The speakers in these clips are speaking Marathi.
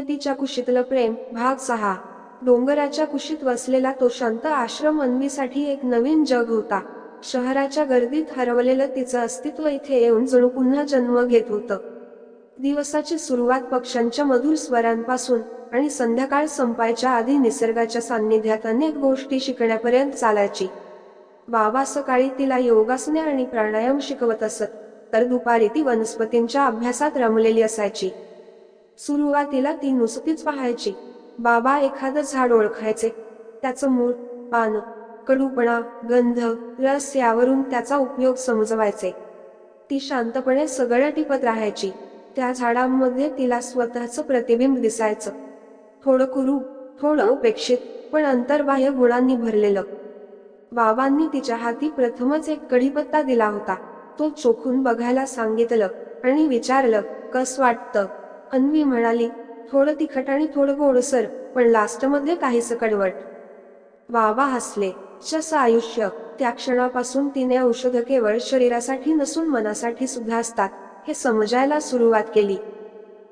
नियतीच्या कुशीतलं प्रेम भाग सहा. डोंगराच्या कुशीत वसलेला तो शांत आश्रम अन्वीसाठी एक नवीन जग होता. शहराच्या गर्दीत हरवलेलं तिचं अस्तित्व इथे येऊन जणू पुन्हा जन्म घेत होतं. दिवसाची सुरुवात पक्ष्यांच्या मधुर स्वरांपासून आणि संध्याकाळ संपायच्या आधी निसर्गाच्या सान्निध्यात अनेक गोष्टी शिकण्यापर्यंत चालायची. बाबा सकाळी तिला योगासने आणि प्राणायाम शिकवत असत तर दुपारी ती वनस्पतींच्या अभ्यासात रमलेली असायची. सुरुवातीला ती नुसतीच पाहायची. बाबा एखादं झाड ओळखायचे. त्याचं मूळ पान कडूपणा गंध रस यावरून त्याचा उपयोग समजवायचे. ती शांतपणे सगळं टिपत राहायची. त्या झाडांमध्ये तिला स्वतःचं प्रतिबिंब दिसायचं. थोडं कुरूप थोडं उपेक्षित पण अंतर्बाह्य गुणांनी भरलेलं. बाबांनी तिच्या हाती प्रथमच एक कढीपत्ता दिला होता. तो चोखून बघायला सांगितलं आणि विचारलं कस वाटतं? अन्वी म्हणाली थोडं तिखट आणि थोडं गोडसर पण लास्टमध्ये काहीसं कडवट. बाबा हसले. जसं आयुष्य. त्या क्षणापासून तिने औषध केवळ शरीरासाठी नसून मनासाठी सुद्धा असतात हे समजायला सुरुवात केली.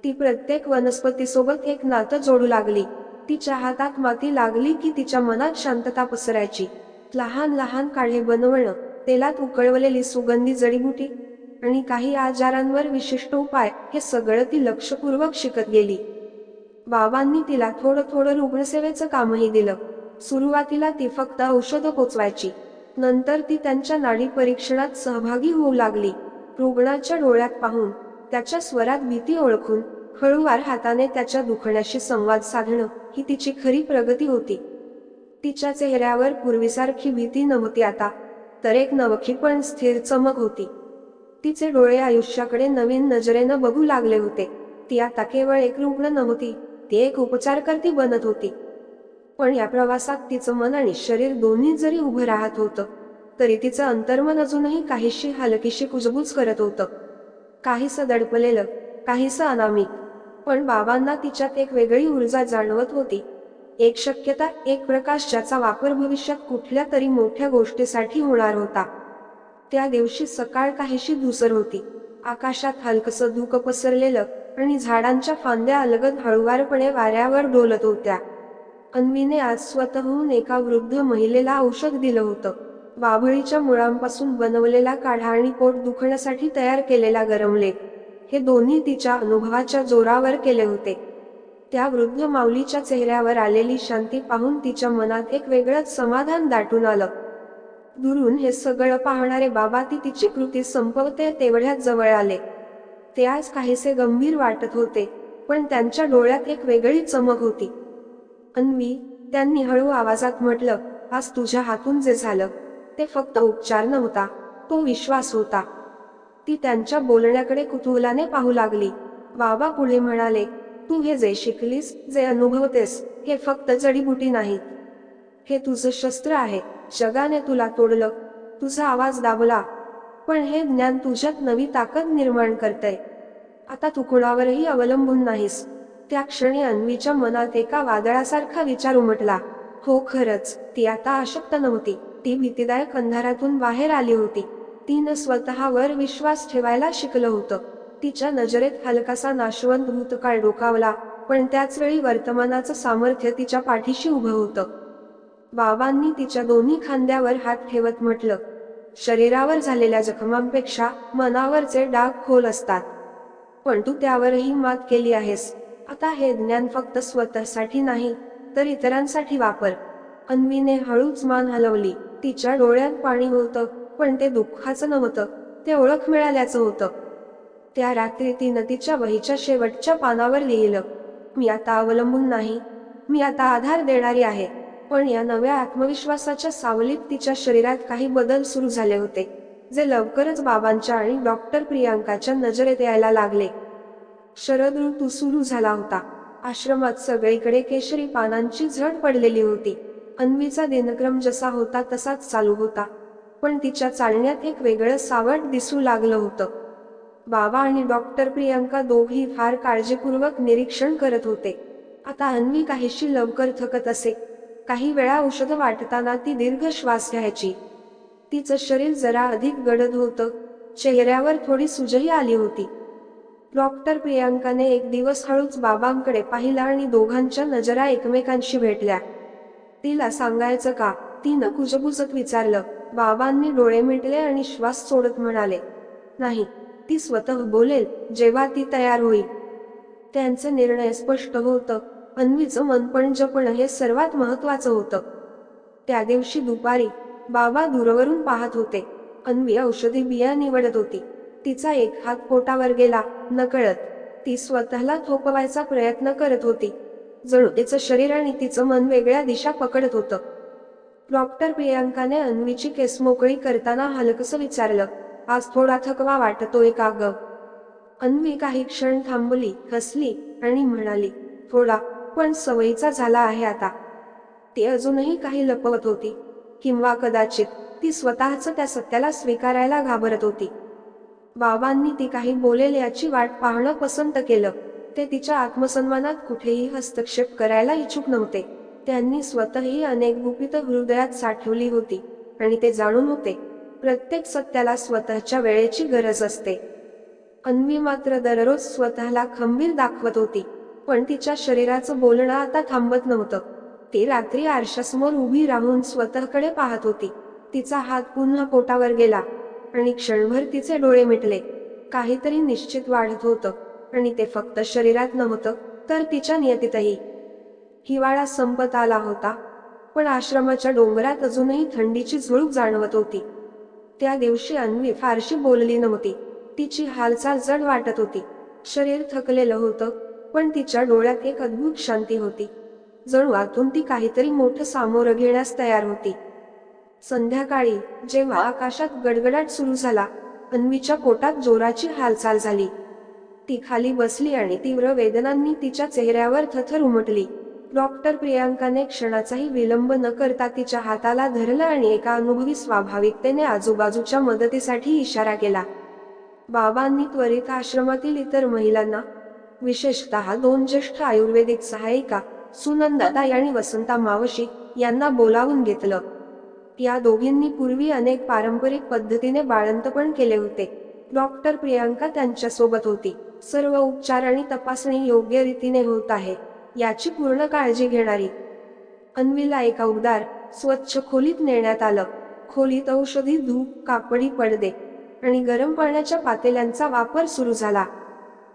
ती प्रत्येक वनस्पतीसोबत एक नातं जोडू लागली. तिच्या हातात माती लागली की तिच्या मनात शांतता पसरायची. लहान लहान काढे बनवणं तेलात उकळवलेली सुगंधी जडीबुटी आणि काही आजारांवर विशिष्ट उपाय हे सगळं ती लक्षपूर्वक शिकत गेली. बाबांनी तिला थोडं थोडं रुग्णसेवेचं कामही दिलं. सुरुवातीला ती फक्त औषधं पोचवायची. नंतर ती त्यांच्या नाडी परीक्षणात सहभागी होऊ लागली. रुग्णाच्या डोळ्यात पाहून त्याच्या स्वरात भीती ओळखून हळूवार हाताने त्याच्या दुखण्याशी संवाद साधणं ही तिची खरी प्रगती होती. तिच्या चेहऱ्यावर पूर्वीसारखी भीती नव्हती आता तर एक नवखी पण स्थिर चमक होती. तिचे डोळे आयुष्याकडे नवीन नजरेनं बघू लागले होते. ती आता केवळ एक रुग्ण नव्हती ती एक उपचारकर्ती बनत होती. पण या प्रवासात तिचं मन आणि शरीर दोन्ही जरी उभं राहत होतं तरी तिचं अंतर्मन अजूनही काहीशी हलकीशी कुजबूज करत होतं. काहीसं दडपलेलं काहीसं अनामिक पण बाबांना तिच्यात एक वेगळी ऊर्जा जाणवत होती. एक शक्यता एक प्रकाश ज्याचा वापर भविष्यात कुठल्या तरी मोठ्या गोष्टीसाठी होणार होता. त्या दिवशी सकाळ काहीशी धुसर होती. आकाशात हलकसं धुक पसरलेलं आणि झाडांच्या फांद्या अलगद हळुवारपणे वाऱ्यावर डोलत होत्या. अन्वीने आज स्वतःहून एका वृद्ध महिलेला औषध दिलं होतं. बाभळीच्या मुळांपासून बनवलेला काढा आणि पोट दुखण्यासाठी तयार केलेला गरमले हे दोन्ही तिच्या अनुभवाच्या जोरावर केले होते. त्या वृद्ध माऊलीच्या चेहऱ्यावर आलेली शांती पाहून तिच्या मनात एक वेगळंच समाधान दाटून आलं. दुरून हे सगळं पाहणारे बाबा ती तिची कृती संपवते तेवढ्यात जवळ आले. ते आज काहीसे गंभीर वाटत होते पण त्यांच्या डोळ्यात एक वेगळी चमक होती. अन्वी त्यांनी हळू आवाजात म्हटलं आज तुझ्या हातून जे झालं ते फक्त उपचार नव्हता तो विश्वास होता. ती त्यांच्या बोलण्याकडे कुतूहलाने पाहू लागली. बाबा पुढे म्हणाले तू हे जे शिकलीस जे अनुभवतेस हे फक्त जडीबुटी नाहीत. हे तुझं शस्त्र आहे जगाने तुला तोडलं. तुझा आवाज दाबला. पण हे ज्ञान तुझ्यात नवी ताकद निर्माण करतय. आता तू कुणावरही अवलंबून नाहीस. त्या क्षणी अन्वीच्या मनात एका वादळासारखा विचार उमटला. हो खरंच ती आता अशक्त नव्हती. ती भीतीदायक अंधारातून बाहेर आली होती. तिनं स्वतःवर विश्वास ठेवायला शिकलं होतं. तिच्या नजरेत हलकासा नाशवंत भूतकाळ डोकावला पण त्याच वेळी वर्तमानाचं सामर्थ्य तिच्या पाठीशी उभं होतं. बाबांनी तिच्या दोन्ही खांद्यावर हात ठेवत म्हटलं. शरीरावर झालेल्या जखमांपेक्षा मनावरचे डाग खोल असतात. पण तू त्यावरही मात केली आहेस. आता हे ज्ञान फक्त स्वतःसाठी नाही तर इतरांसाठी वापर. अन्वीने हळूच मान हलवली. तिच्या डोळ्यात पाणी होतं पण ते दुःखाचं नव्हतं ते ओळख मिळाल्याचं होतं. त्या रात्री तिनं तिच्या वहीच्या शेवटच्या पानावर लिहिलं मी आता अवलंबून नाही. मी आता आधार देणारी आहे. पण या नव्या आत्मविश्वासाच्या सावलीत तिच्या शरीरात काही बदल सुरू झाले होते जे लवकरच बाबांच्या आणि डॉक्टर प्रियांकाच्या नजरेत यायला लागले. शरद ऋतू सुरू झाला होता. आश्रमात सगळीकडे केशरी पानांची झड पडलेली होती. अन्वीचा दिनक्रम जसा होता तसाच चालू होता. पण तिच्या चालण्यात एक वेगळं सावट दिसू लागलं होतं. बाबा आणि डॉक्टर प्रियांका दोघी फार काळजीपूर्वक निरीक्षण करत होते. आता अन्वी काहीशी लवकर थकत असे. काही वेळा औषधं वाटताना ती दीर्घ श्वास घ्यायची. तिचं शरीर जरा अधिक गडद होतं. चेहऱ्यावर थोडी सुजही आली होती. डॉक्टर प्रियांकाने एक दिवस हळूच बाबांकडे पाहिला आणि दोघांच्या नजरा एकमेकांशी भेटल्या. तिला सांगायचं का? तिनं कुजबुजत विचारलं. बाबांनी डोळे मिटले आणि श्वास सोडत म्हणाले. नाही. ती स्वतः बोलेल. जेव्हा ती तयार होईल. त्यांचं निर्णय स्पष्ट होतं. अन्वीचं मनपणजपण हे सर्वात महत्वाचं होतं. त्या दिवशी दुपारी बाबा दूरवरून पाहत होते. अन्वी औषधी बिया निवडत होती. तिचा एक हात पोटावर गेला नकळत. ती स्वतःला थोपवायचा प्रयत्न करत होती. जणू तिचं शरीर आणि तिचं मन वेगळ्या दिशा पकडत होतं. डॉक्टर प्रियांकाने अन्वीची केस मोकळी करताना हलकसं विचारलं आज थोडा थकवा वाटतोय का ग? अन्वी काही क्षण थांबली हसली आणि म्हणाली थोडा. पण सवयीचा झाला आहे आता. ती अजूनही काही लपवत होती किंवा कदाचित ती स्वतःच त्या सत्याला स्वीकारायला घाबरत होती. बाबांनी ती काही बोलेल याची वाट पाहणं पसंत केलं ते तिच्या आत्मसन्मानात कुठेही हस्तक्षेप करायला इच्छुक नव्हते. त्यांनी स्वतःही अनेक गुपित हृदयात साठवली होती आणि ते जाणून होते प्रत्येक सत्याला स्वतःच्या वेळेची गरज असते. अन्वी मात्र दररोज स्वतःला खंबीर दाखवत होती. पण तिच्या शरीराचं बोलणं आता थांबत नव्हतं. ती रात्री आरशासमोर उभी राहून स्वतःकडे पाहत होती. तिचा हात पुन्हा पोटावर गेला आणि क्षणभर तिचे डोळे मिटले. काहीतरी निश्चित वाढत होतं आणि ते फक्त शरीरात नव्हतं तर तिच्या नियतीतही. हिवाळा संपत आला होता पण आश्रमाच्या डोंगरात अजूनही थंडीची झुळूक जाणवत होती. त्या दिवशी अन्वी फारशी बोलली नव्हती. तिची हालचाल जड वाटत होती. शरीर थकलेलं होतं पण तिच्या डोळ्यात एक अद्भुत शांती होती. जणू आतून ती काहीतरी मोठं सामोरं घेण्यास तयार होती. संध्याकाळी जेव्हा आकाशात गडगडाट सुरू झाला अन्वीच्या पोटात जोराची हालचाल झाली. ती खाली बसली आणि तीव्र वेदनांनी तिच्या चेहऱ्यावर थथर उमटली. डॉक्टर प्रियांकाने क्षणाचाही विलंब न करता तिच्या हाताला धरलं आणि एका अनुभवी स्वाभाविकतेने आजूबाजूच्या मदतीसाठी इशारा केला. बाबांनी त्वरित आश्रमातील इतर महिलांना विशेषतः दोन ज्येष्ठ आयुर्वेदिक सहायिका सुनंदाताई आणि वसंता मावशी यांना बोलावून घेतलं. या दोघींनी पूर्वी अनेक पारंपरिक पद्धतीने बाळंतपण केले होते. डॉक्टर प्रियांका त्यांच्यासोबत होती. सर्व उपचार आणि तपासणी योग्य रीतीने होत आहे याची पूर्ण काळजी घेणारी. अन्वीला एका उबदार स्वच्छ खोलीत नेण्यात आलं. खोलीत औषधी धूप कापडी पडदे आणि गरम पाण्याच्या पातेल्यांचा वापर सुरू झाला.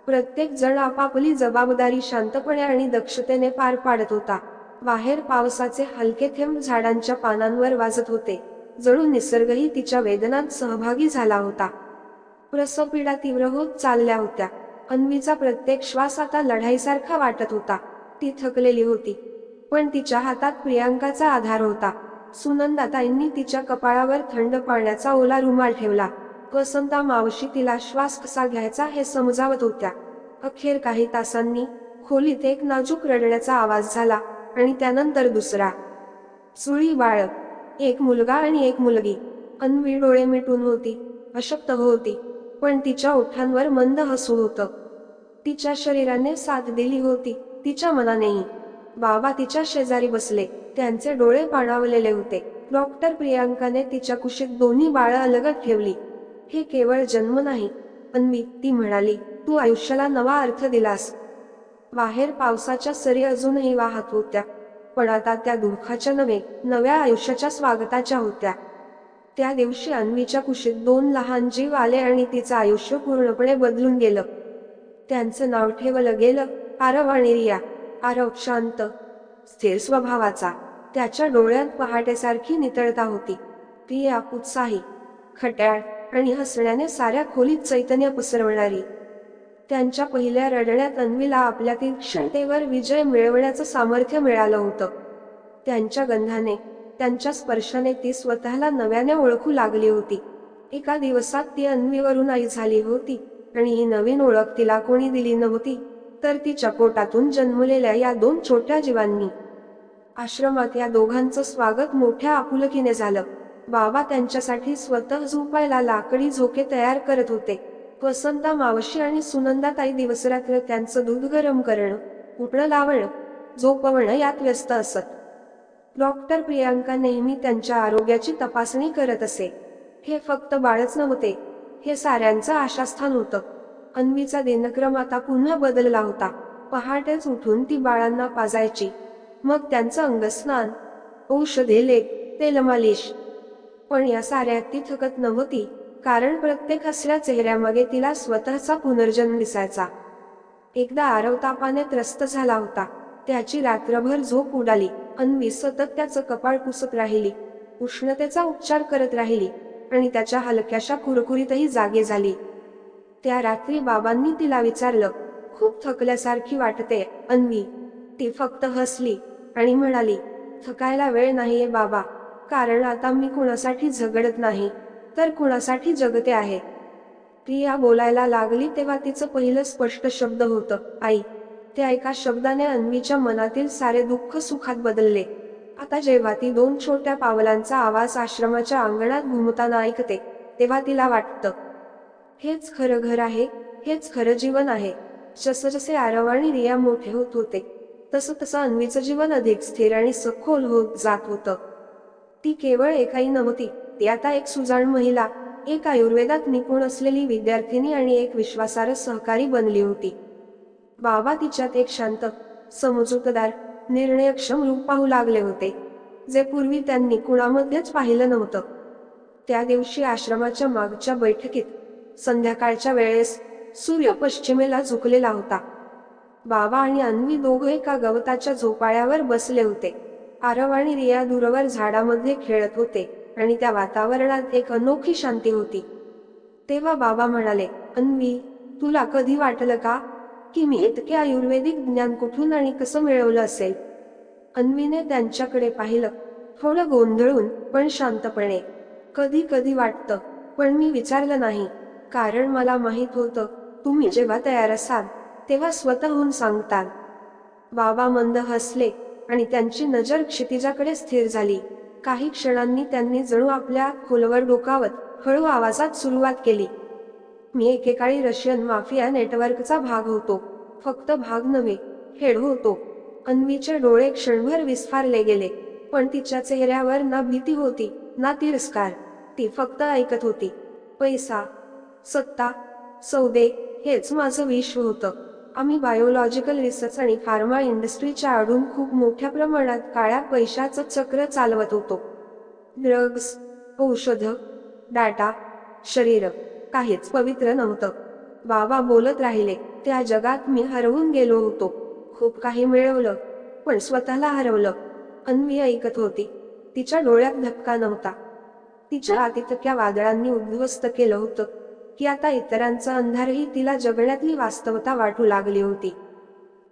प्रत्येक जण आपापली जबाबदारी शांतपणे आणि दक्षतेने पार पाडत होता. बाहेर पावसाचे हलके थेंब झाडांच्या पानांवर वाजत होते. जणू निसर्गही तिच्या वेदनात सहभागी झाला होता. प्रसवपीडा तीव्र होत चालल्या होत्या. अन्वीचा प्रत्येक श्वास आता लढाईसारखा वाटत होता. ती थकलेली होती. पण तिच्या हातात प्रियांकाचा आधार होता. सुनंदाताईंनी तिच्या कपाळावर थंड पाण्याचा ओला रुमाल ठेवला. वसंता मावशी तिला श्वास कसा घ्यायचा हे समजावत होत्या. अखेर काही तासांनी खोलीत एक नाजूक रडण्याचा आवाज झाला आणि त्यानंतर दुसरा. सुळी बाळक एक मुलगा आणि एक मुलगी. अन्वी डोळे मिटून होती अशक्त होती पण तिच्या ओठांवर मंद हसू होतं. तिच्या शरीराने साथ दिली होती तिच्या मनानेही. बाबा तिच्या शेजारी बसले त्यांचे डोळे पाणावलेले होते. डॉक्टर प्रियांकाने तिच्या कुशीत दोन्ही बाळं अलगत ठेवली. हे केवळ जन्म नाही अन्वी ती म्हणाली तू आयुष्याला नवा अर्थ दिलास. बाहेर पावसाच्या सरी अजूनही वाहत होत्या पण आता त्या दुःखाच्या नव्हे नव्या आयुष्याच्या स्वागताच्या होत्या. त्या दिवशी अन्वीच्या कुशीत दोन लहान जीव आले आणि तिचं आयुष्य पूर्णपणे बदलून गेलं. त्यांचं नाव ठेवलं गेलं आरव आणि रिया. आरव शांत स्थिर स्वभावाचा. त्याच्या डोळ्यात पहाटेसारखी नितळता होती. रिया उत्साही खट्याळ आणि हसण्याने साऱ्या खोलीत चैतन्य पसरवणारी. त्यांच्या पहिल्या रडण्यात अन्वीला आपल्यातील क्षणतेवर विजय मिळवण्याचं सामर्थ्य मिळालं होतं. त्यांच्या गंधाने त्यांच्या स्पर्शाने ती स्वतःला नव्याने ओळखू लागली होती. एका दिवसात ती अन्वीवरून आई झाली होती आणि ही नवीन ओळख तिला कोणी दिली नव्हती तर तिच्या पोटातून जन्मलेल्या या दोन छोट्या जीवांनी. आश्रमात या दोघांचं स्वागत मोठ्या आपुलकीने झालं. बाबा त्यांच्यासाठी स्वतः झोपायला लाकडी झोके तयार करत होते. वसंता मावशी आणि सुनंदाताई दिवसरात्र त्यांचं दूध गरम करणं उठणं लावणं झोपवणं यात व्यस्त असत. डॉक्टर प्रियांका नेहमी त्यांच्या आरोग्याची तपासणी करत असे. हे फक्त बाळच नव्हते हे साऱ्यांचं आशास्थान होतं. अन्वीचा दिनक्रम आता पुन्हा बदलला होता. पहाटेच उठून ती बाळांना पाजायची. मग त्यांचं अंगस्नान औषधे लेप तेलमालिश पण या साऱ्यात ती थकत नव्हती कारण प्रत्येक हसऱ्या चेहऱ्यामागे तिला स्वतःचा पुनर्जन्म दिसायचा. एकदा आरव तापाने त्रस्त झाला होता त्याची रात्रभर झोप उडाली अन्वी सतत त्याचं कपाळ पुसत राहिली उष्णतेचा उपचार करत राहिली आणि त्याच्या हलक्याशा कुरकुरीतही जागे झाली. त्या रात्री बाबांनी तिला विचारलं खूप थकल्यासारखी वाटते अन्वी ती फक्त हसली आणि म्हणाली थकायला वेळ नाहीये बाबा कारण आता मी कुणासाठी झगडत नाही तर कुणासाठी जगते आहे? प्रिया बोलायला लागली तेव्हा तिचं पहिलं स्पष्ट शब्द होतं आई. त्या एका शब्दाने अन्वीच्या मनातील सारे दुःख सुखात बदलले. आता जेव्हा ती दोन छोट्या पावलांचा आवाज आश्रमाच्या अंगणात घुमताना ऐकते तेव्हा तिला वाटतं हेच खरं घर आहे हेच खरं जीवन आहे. जसं जसे आरव आणि रिया मोठे होत होते तसं तसं अन्वीचं जीवन अधिक स्थिर आणि सखोल होत जात होतं. ती केवळ एकाही नव्हती ती आता एक सुजाण महिला एक आयुर्वेदात निपुण असलेली विद्यार्थिनी आणि एक विश्वासार्ह सहकारी बनली होती. बाबा तिच्यात एक शांत समजूतदार निर्णयक्षम रूप पाहू लागले होते जे पूर्वी त्यांनी कुणामध्येच पाहिलं नव्हतं. त्या दिवशी आश्रमाच्या मागच्या बैठकीत संध्याकाळच्या वेळेस सूर्य पश्चिमेला झुकलेला होता. बाबा आणि अन्वी दोघं एका गवताच्या झोपाळ्यावर बसले होते. आरव आणि रिया दूरवर झाडामध्ये खेळत होते आणि त्या वातावरणात एक अनोखी शांती होती. तेव्हा बाबा म्हणाले अन्वी तुला कधी वाटलं का की मी इतके आयुर्वेदिक ज्ञान कुठून आणि कसं मिळवलं असेल? अन्वीने त्यांच्याकडे पाहिलं. थोडं गोंधळून पण शांतपणे कधी कधी वाटतं पण मी विचारलं नाही. कारण मला माहीत होतं तुम्ही जेव्हा तयार असाल तेव्हा स्वतःहून सांगताल. बाबा मंद हसले. आणि त्यांची नजर क्षितिजाकडे स्थिर झाली. काही क्षणांनी त्यांनी जणू आपल्या खोलवर डोकावत हळू आवाजात सुरुवात केली. मी एकेकाळी रशियन माफिया नेटवर्कचा भाग होतो. फक्त भाग नव्हे हेड होतो. अन्वीचे डोळे क्षणभर विस्फारले गेले पण तिच्या चेहऱ्यावर ना भीती होती ना तिरस्कार. ती फक्त ऐकत होती. पैसा सत्ता सौदे हेच माझं विश्व होतं. आम्ही बायोलॉजिकल रिसर्च आणि फार्मा इंडस्ट्रीच्या आडून खूप मोठ्या प्रमाणात काळ्या पैशाचं चक्र चालवत होतो. ड्रग्स औषध डाटा शरीर काहीच पवित्र नव्हतं. बाबा बोलत राहिले त्या जगात मी हरवून गेलो होतो. खूप काही मिळवलं पण स्वतःला हरवलं. अन्वी ऐकत होती. तिच्या डोळ्यात धक्का नव्हता. तिच्या आतितक्या वादळांनी उद्ध्वस्त केलं होतं. की आता इतरांचा अंधारही तिला जगण्यातली वास्तवता वाटू लागली होती.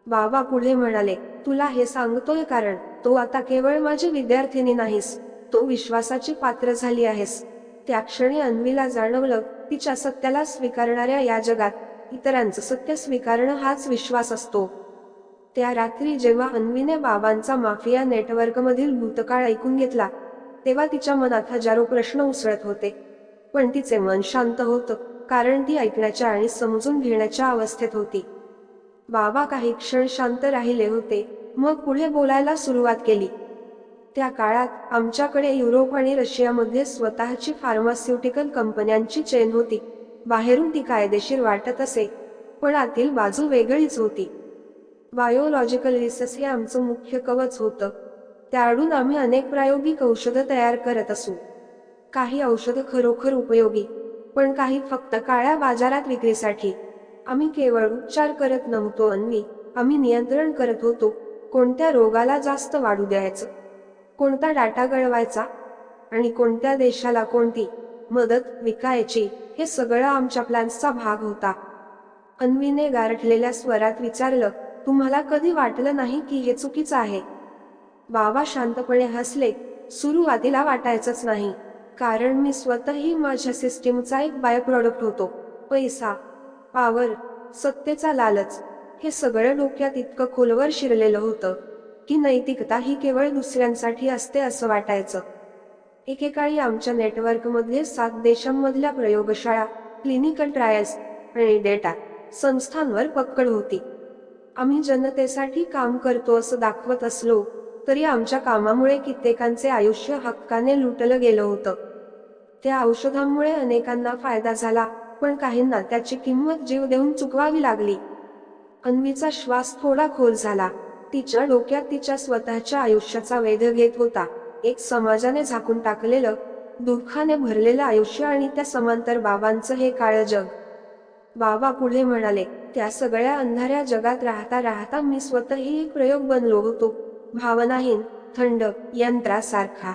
बाबा पुढे म्हणाले तुला हे सांगतोय कारण तो आता केवळ माझी विद्यार्थिनी नाहीस तो विश्वासाची पात्र झाली आहेस. त्या क्षणी अन्वीला जाणवलं तिच्या सत्याला स्वीकारणाऱ्या या जगात इतरांचं सत्य स्वीकारणं हाच विश्वास असतो. त्या रात्री जेव्हा अन्वीने बाबांचा माफिया नेटवर्कमधील भूतकाळ ऐकून घेतला तेव्हा तिच्या मनात हजारो प्रश्न उसळत होते. पण तिचे मन शांत होतं. कारण ती ऐकण्याच्या आणि समजून घेण्याच्या अवस्थेत होती. बाबा काही क्षण शांत राहिले होते मग पुढे बोलायला सुरुवात केली. त्या काळात आमच्याकडे युरोप आणि रशियामध्ये स्वतःची फार्मास्युटिकल कंपन्यांची चेन होती. बाहेरून ती कायदेशीर वाटत असे पण आतील बाजू वेगळीच होती. बायोलॉजिकल रिसर्च हे आमचं मुख्य कवच होतं. त्याआडून आम्ही अनेक प्रायोगिक औषधं तयार करत असू. काही औषधं खरोखर उपयोगी पण काही फक्त काळ्या बाजारात विक्रीसाठी. आम्ही केवळ उपचार करत नव्हतो अन्वी. आम्ही नियंत्रण करत होतो. कोणत्या रोगाला जास्त वाढू द्यायचं? कोणता डाटा गळवायचा? आणि कोणत्या देशाला कोणती मदत विकायची? हे सगळं आमच्या प्लॅन्सचा भाग होता. अन्वीने गारठलेल्या स्वरात विचारलं तुम्हाला कधी वाटलं नाही की हे चुकीचं आहे बाबा शांतपणे हसले. सुरुवातीला वाटायचंच नाही. कारण मी स्वतःही माझ्या सिस्टीमचा एक बाय प्रॉडक्ट होतो. पैसा पावर सत्तेचा लालच हे सगळं डोक्यात इतकं खोलवर शिरलेलं होतं की नैतिकता ही केवळ दुसऱ्यांसाठी असते असं वाटायचं. एकेकाळी आमच्या नेटवर्कमध्ये सात देशांमधल्या प्रयोगशाळा क्लिनिकल ट्रायल्स आणि डेटा संस्थांवर पकड होती. आम्ही जनतेसाठी काम करतो असं दाखवत असलो तरी आमच्या कामामुळे कित्येकांचे आयुष्य हक्काने लुटलं गेलं होतं. त्या औषधांमुळे अनेकांना फायदा झाला पण काहींना त्याची किंमत जीव देऊन चुकवावी लागली. अन्वीचा श्वास थोडा खोल झाला. तिच्या डोक्यात तिच्या स्वतःच्या आयुष्याचा वेध घेत होता. एक समाजाने झाकून टाकलेलं दुःखाने भरलेलं आयुष्य आणि त्या समांतर बाबांचं हे काळं जग. बाबा पुढे म्हणाले त्या सगळ्या अंधाऱ्या जगात राहता राहता मी स्वतःही एक प्रयोग बनलो होतो. भावनाहीन थंड यंत्रासारखा.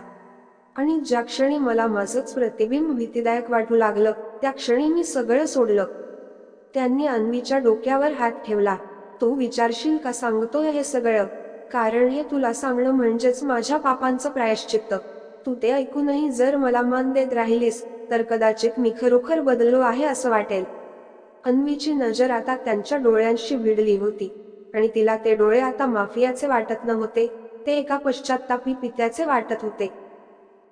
आणि ज्या क्षणी मला माझंच प्रतिबिंब भीतीदायक वाटू लागलं त्या क्षणी मी सगळं सोडलं. त्यांनी अन्वीच्या डोक्यावर हात ठेवला. तू विचारशील का सांगतोय हे सगळं? कारण हे तुला सांगणं म्हणजेच माझ्या पापांचं प्रायश्चित्त. तू ते ऐकूनही जर मला मान देत राहिलीस तर कदाचित मी खरोखर बदललो आहे असं वाटेल. अन्वीची नजर आता त्यांच्या डोळ्यांशी भिडली होती. आणि तिला ते डोळे आता माफियाचे वाटत नव्हते ते एका पश्चातापी पित्याचे वाटत होते.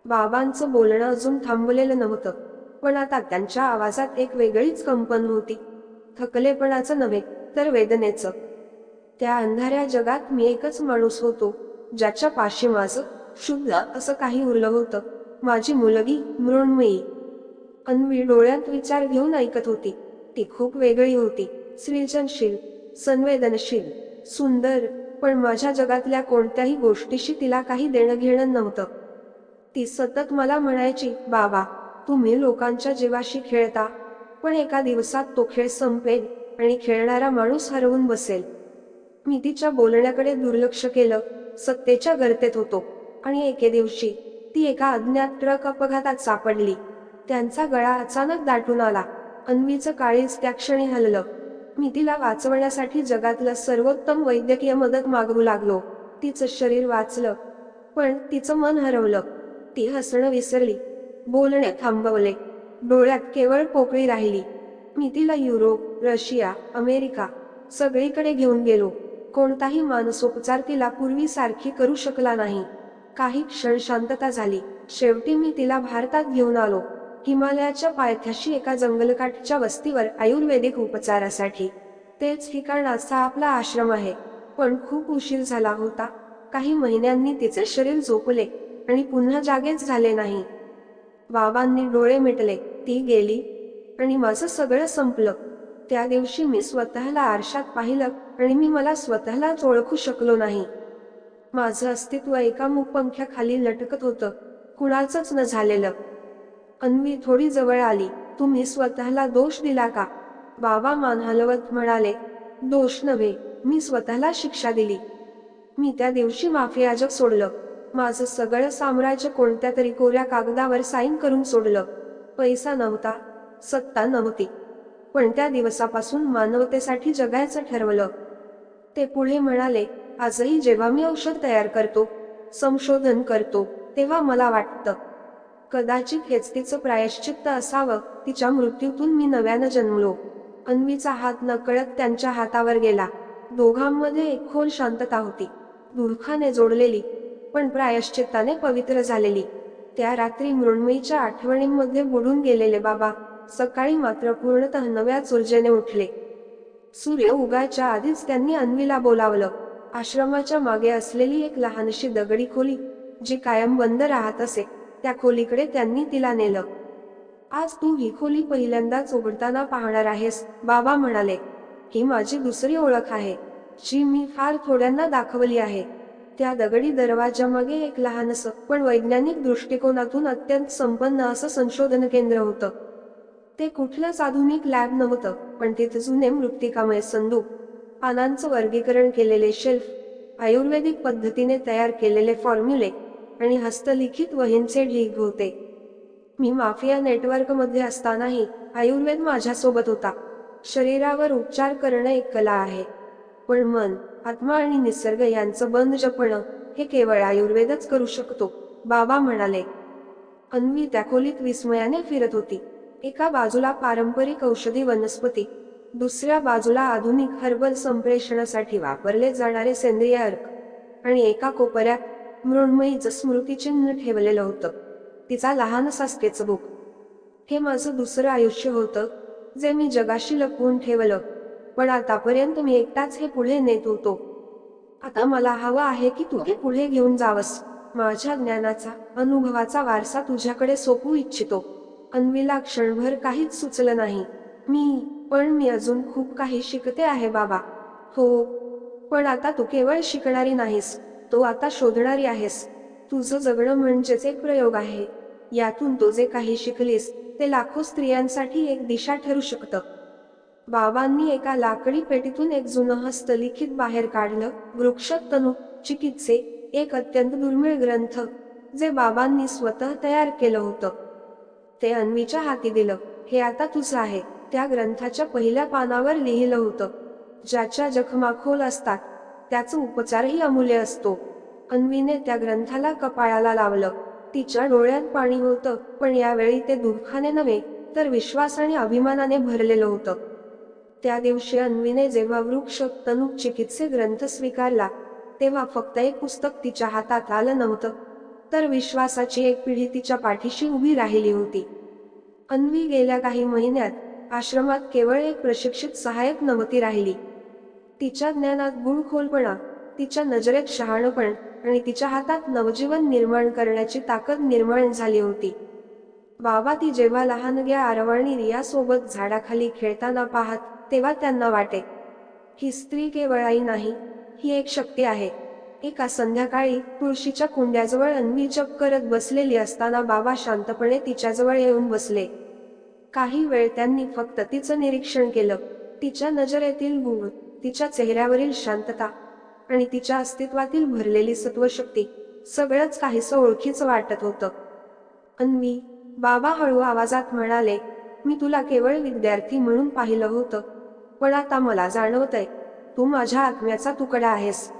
बाबांचं बोलणं अजून थांबलेलं नव्हतं. पण आता त्यांच्या आवाजात एक वेगळीच कंपन होती. थकलेपणाचं नव्हे तर वेदनेचं. त्या अंधाऱ्या जगात मी एकच माणूस होतो ज्याच्या पाशी माझं शुद्ध असं काही उरलं होतं. माझी मुलगी मृण्मयी. अन्वी डोळ्यात विचार घेऊन ऐकत होती. ती खूप वेगळी होती. सृजनशील संवेदनशील सुंदर. पण माझ्या जगातल्या कोणत्याही गोष्टीशी तिला काही देणं घेणं नव्हतं. ती सतत मला म्हणायची बाबा तुम्ही लोकांच्या जीवाशी खेळता. पण एका दिवसात तो खेळ संपेल आणि खेळणारा माणूस हरवून बसेल. मी तिच्या बोलण्याकडे दुर्लक्ष केलं. सत्तेच्या गर्तेत होतो. आणि एके दिवशी ती एका अज्ञात ट्रक अपघातात सापडली. त्यांचा गळा अचानक दाटून आला. अन्वीचं काळीच त्या क्षणी हललं. मी तिला वाचवण्यासाठी जगातलं सर्वोत्तम वैद्यकीय मदत मागवू लागलो. तिचं शरीर वाचलं. पण तिचं मन हरवलं. ती हसणं विसरली. बोलणे थांबवले. डोळ्यात केवळ पोकळी राहिली. मी तिला युरोप रशिया अमेरिका सगळीकडे घेऊन गेलो. कोणताही मानसोपचार तिला पूर्वीसारखी करू शकला नाही. काही क्षण शांतता झाली. शेवटी मी तिला भारतात घेऊन आलो. हिमालयाच्या पायथ्याशी एका जंगलकाठच्या वस्तीवर आयुर्वेदिक उपचारासाठी. तेच ठिकाण असा आपला आश्रम आहे. पण खूप उशीर झाला होता. काही महिन्यांनी तिचे शरीर झोपले. आणि पुन्हा जागेच झाले नाही. बाबांनी डोळे मिटले. ती गेली आणि माझं सगळं संपलं. त्या दिवशी मी स्वतःला आरशात पाहिलं आणि मी मला स्वतःलाच ओळखू शकलो नाही. माझं अस्तित्व एका मुखपंख्याखाली लटकत होतं. कुणाचंच न झालेलं. अन्वी थोडी जवळ आली. तुम्ही स्वतःला दोष दिला का? बाबा मान हलवत म्हणाले दोष नव्हे. मी स्वतःला शिक्षा दिली. मी त्या दिवशी माफियाजग सोडलं. माझं सगळं साम्राज्य कोणत्या तरी कोऱ्या कागदावर साईन करून सोडलं. पैसा नव्हता सत्ता नव्हती. पण त्या दिवसापासून मानवतेसाठी जगायचं ठरवलं. ते पुढे म्हणाले आजही जेव्हा मी औषध तयार करतो संशोधन करतो तेव्हा मला वाटतं. कदाचित हेच तिचं प्रायश्चित्त असावं तिच्या मृत्यूतून मी नव्यानं जन्मलो. अन्वीचा हात नकळत त्यांच्या हातावर गेला. दोघांमध्ये एक खोल शांतता होती. दुर्खाने जोडलेली पण प्रायश्चित्ताने पवित्र झालेली. त्या रात्री मृण्मयीच्या आठवणींमध्ये बुडून गेलेले बाबा सकाळी मात्र पूर्णतः नव्याच ऊर्जेने उठले. सूर्य उगायच्या आधीच त्यांनी अन्वीला बोलावलं. आश्रमाच्या मागे असलेली एक लहानशी दगडी खोली जी कायम बंद राहत असे त्या खोलीकडे त्यांनी तिला नेलं. आज तू ही खोली पहिल्यांदाच उघडताना पाहणार आहेस बाबा म्हणाले. ही माझी दुसरी ओळख आहे जी मी फार थोड्यांना दाखवली आहे. त्या दगडी दरवाजामागे एक लहानसं पण वैज्ञानिक दृष्टिकोनातून अत्यंत संपन्न असं संशोधन केंद्र होतं. ते कुठलंच आधुनिक लॅब नव्हतं पण तिथे जुने मृत्तिकामय संदूक पानांचं वर्गीकरण केलेले शेल्फ आयुर्वेदिक पद्धतीने तयार केलेले फॉर्म्युले आणि हस्तलिखित वहींचे ढीग होते. मी माफिया नेटवर्कमध्ये असतानाही आयुर्वेद माझ्यासोबत होता. शरीरावर उपचार करणं एक कला आहे. पण मन आत्मा आणि निसर्ग यांचं बंद जपणं हे केवळ आयुर्वेदच करू शकतो बाबा म्हणाले. अन्वी त्या खोलीत विस्मयाने फिरत होती. एका बाजूला पारंपरिक औषधी वनस्पती दुसऱ्या बाजूला आधुनिक हर्बल संप्रेषणासाठी वापरले जाणारे सेंद्रिय अर्क आणि एका कोपऱ्यात मृण्मयीचं स्मृतिचिन्ह ठेवलेलं होतं. तिचा लहानसा स्केचबुक हे माझं दुसरं आयुष्य होतं जे मी जगाशी लपवून ठेवलं. पण आतापर्यंत मी एकटाच हे पुढे नेत होतो. आता मला हवं आहे की तू हे पुढे घेऊन जावस. माझ्या ज्ञानाचा अनुभवाचा वारसा तुझ्याकडे सोपू इच्छितो. अन्वीला क्षणभर काहीच सुचलं नाही. मी पण मी अजून खूप काही शिकते आहे बाबा. हो पण आता तू केवळ शिकणारी नाहीस. तो आता शोधणारी आहेस. तुझं जगणं म्हणजेच एक प्रयोग आहे. यातून तू जे काही शिकलीस ते लाखो स्त्रियांसाठी एक दिशा ठरू शकतं. बाबांनी एका लाकडी पेटीतून एक जुनं हस्तलिखित बाहेर काढलं. वृक्ष तनु चिकित्से एक अत्यंत दुर्मिळ ग्रंथ जे बाबांनी स्वतः तयार केलं होतं. ते अन्वीच्या हाती दिलं. हे आता तुझं आहे. त्या ग्रंथाच्या पहिल्या पानावर लिहिलं होतं. ज्याच्या जखमा खोल असतात. त्याचा उपचारही अमूल्य असतो. अन्वीने त्या ग्रंथाला कपाळाला लावलं. तिच्या डोळ्यात पाणी होतं पण यावेळी ते दुःखाने नव्हे तर विश्वास आणि अभिमानाने भरलेलं होतं. त्या दिवशी अन्वीने जेव्हा वृक्ष तनु चिकित्से ग्रंथ स्वीकारला तेव्हा फक्त एक पुस्तक तिच्या हातात आलं नव्हतं. तर विश्वासाची एक पिढी तिच्या पाठीशी उभी राहिली होती. अन्वी गेल्या काही महिन्यात आश्रमात केवळ एक प्रशिक्षित सहाय्यक नव्हती राहिली. तिच्या ज्ञानात गुणखोलपणा तिच्या नजरेत शहाणपण आणि तिच्या हातात नवजीवन निर्माण करण्याची ताकद निर्माण झाली होती. बाबा ती जेव्हा लहानग्या आरवाणी रियासोबत झाडाखाली खेळताना पाहत तेव्हा त्यांना वाटे. ही स्त्री केवळ आई नाही ही एक शक्ती आहे. एका संध्याकाळी तुळशीच्या कुंड्याजवळ अन्वी जप करत बसलेली असताना बाबा शांतपणे तिच्याजवळ येऊन बसले. काही वेळ त्यांनी फक्त तिचं निरीक्षण केलं. तिच्या नजरेतील गुण तिच्या चेहऱ्यावरील शांतता आणि तिच्या अस्तित्वातील भरलेली सत्वशक्ती सगळंच काहीसं ओळखीचं वाटत होतं. अन्वी बाबा हळू आवाजात म्हणाले मी तुला केवळ विद्यार्थी म्हणून पाहिलं होतं. पण आता मला जाणवतंय तू माझ्या आत्म्याचा तुकडा आहेस.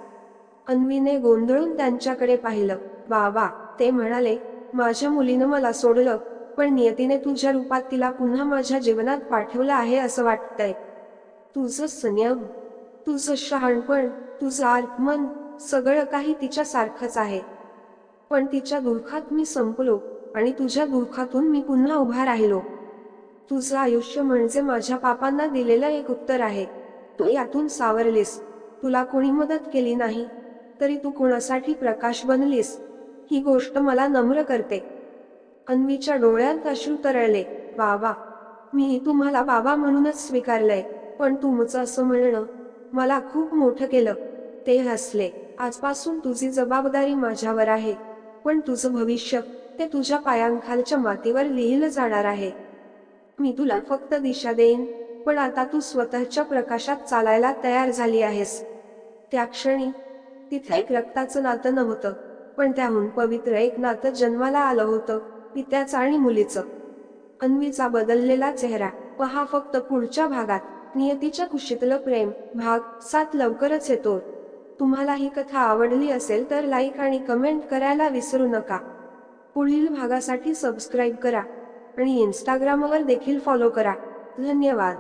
अन्वीने गोंधळून त्यांच्याकडे पाहिलं. बाबा ते म्हणाले माझ्या मुलीनं मला सोडलं पण नियतीने तुझ्या रूपात तिला पुन्हा माझ्या जीवनात पाठवलं आहे असं वाटतंय. तुझं संयम तुझं शहाणपण तुझं आत्मन सगळं काही तिच्या सारखंच आहे. पण तिच्या दुःखात मी संपलो आणि तुझ्या दुःखातून मी पुन्हा उभा राहिलो. तुझं आयुष्य म्हणजे माझ्या पापांना दिलेलं एक उत्तर आहे. तू यातून सावरलीस. तुला कोणी मदत केली नाही. तरी तू कोणासाठी प्रकाश बनलीस? ही गोष्ट मला नम्र करते. अन्वीच्या डोळ्यात अश्रू तरळले. बाबा मी तुम्हाला बाबा म्हणूनच स्वीकारलंय. पण तुमचं असं म्हणणं मला खूप मोठं केलं. ते हसले. आजपासून तुझी जबाबदारी माझ्यावर आहे. पण तुझं भविष्य ते तुझ्या पायांखालच्या मातीवर लिहिलं जाणार आहे. मी तुला फक्त दिशा देईन पण आता तू स्वतःच्या प्रकाशात चालायला तयार झाली आहेस. त्या क्षणी तिथे एक रक्ताचं नातं नव्हतं पण त्याहून पवित्र एक नातं जन्माला आलं होतं पित्याचं आणि मुलीचं. अन्वीचा बदललेला चेहरा पहा फक्त पुढच्या भागात नियतीच्या कुशीतलं प्रेम भाग सात लवकरच येतो. तुम्हाला ही कथा आवडली असेल तर लाईक आणि कमेंट करायला विसरू नका. पुढील भागासाठी सबस्क्राईब करा. आणि इंस्टाग्रामवर देखील फॉलो करा. धन्यवाद.